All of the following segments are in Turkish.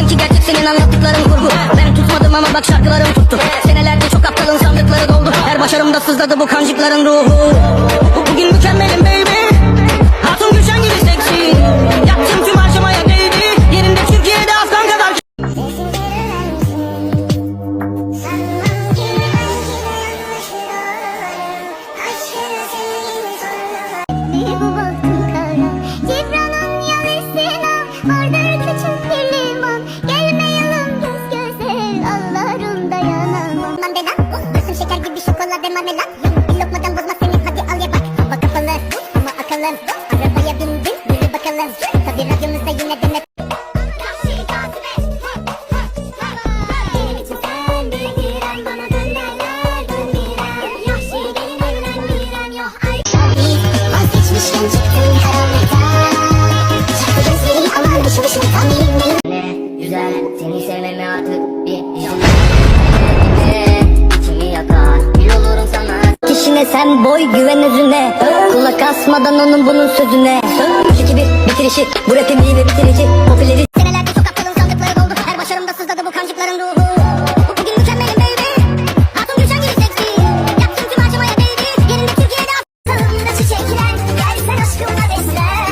Benimki gerçek senin anlattıkların kurgu. Ben tutmadım ama bak şarkılarım tuttu Senelerde çok aptalın sandıkları doldu. Her başarımda sızladı bu kancıkların ruhu gibi şokolade sen boy güven özüne Kulak asmadan onun bunun sözüne. Üç iki bir bitirişi Bu rapim iyi ve bitirici Popüleri Senelerde çok aptalın sandıkları doldu. Her başarımda sızladı bu kancıkların ruhu. Bugün mükemmelim baby. Hatun Gülşen gibi seksi Yaptım tüm harcamaya değdi Yerinde Türkiye'de Salımda çiçekler Gel sen aşkımla beslen.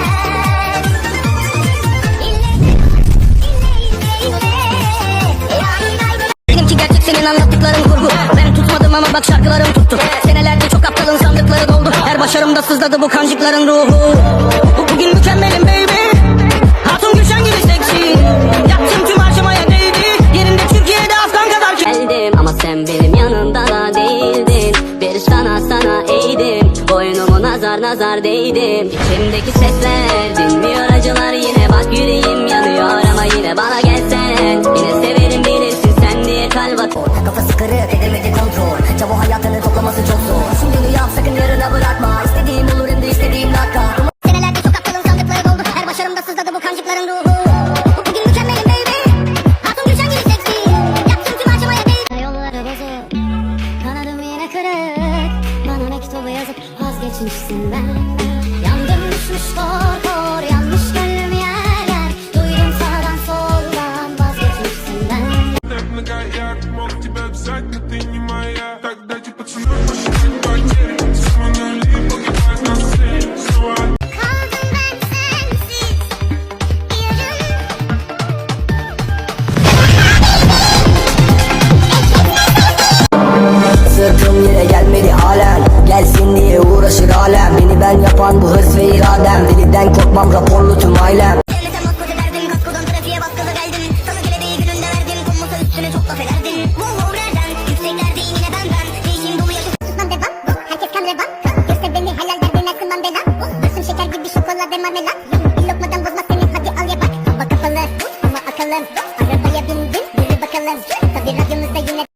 Benimki gerçek senin anlattıkların kurgu. Ben tutmadım ama bak şarkılarım tuttu. Senelerde çok aptalın sandıkları doldu. Her başarımda sızladı bu kancıkların ruhu. Bugün mükemmelim baby. Hatun Gülşen gibi seksi. Yaptım tüm harcamaya değdi. Yerinde Türkiye'de Afgan kadar geldim Ama sen benim yanımda da değildin. Bir sana sana eğdim. Boynumu nazar nazar değdim. İçimdeki sesler dinmiyor acılar. Yine bak yüreğim yanıyor ama yine bana kırık Bana mektubu yazıp vazgeçmişsin ben. Yandım düşmüş kor kor Yanmış gönlüm yer yer Duydum sağdan soldan Vazgeçmişsin ben Sırtım yere gelmedi halen. Gelsin diye uğraşır alem. Beni ben yapan bu hırs ve iradem. Deliden korkmam raporlu tüm ailem. Cennete maskote derdim Kaskodan trafiğe baskılı geldim. Sana kelebeği gününde verdim Kummusa üstüne çok laf ederdim. Wow nereden Yükseklerde yine benden Değişim dolu yaşım Susmam devam Herkes kan revan Görse beni helal derdi Nelson Mandela Gözüm şeker gibi şokolade marmelat Bir lokmadan bozma seni hadi al ye bak Hava kapalı ama akıllı. Arabaya bindim yürü bakalım. Tabi radyomuzda yine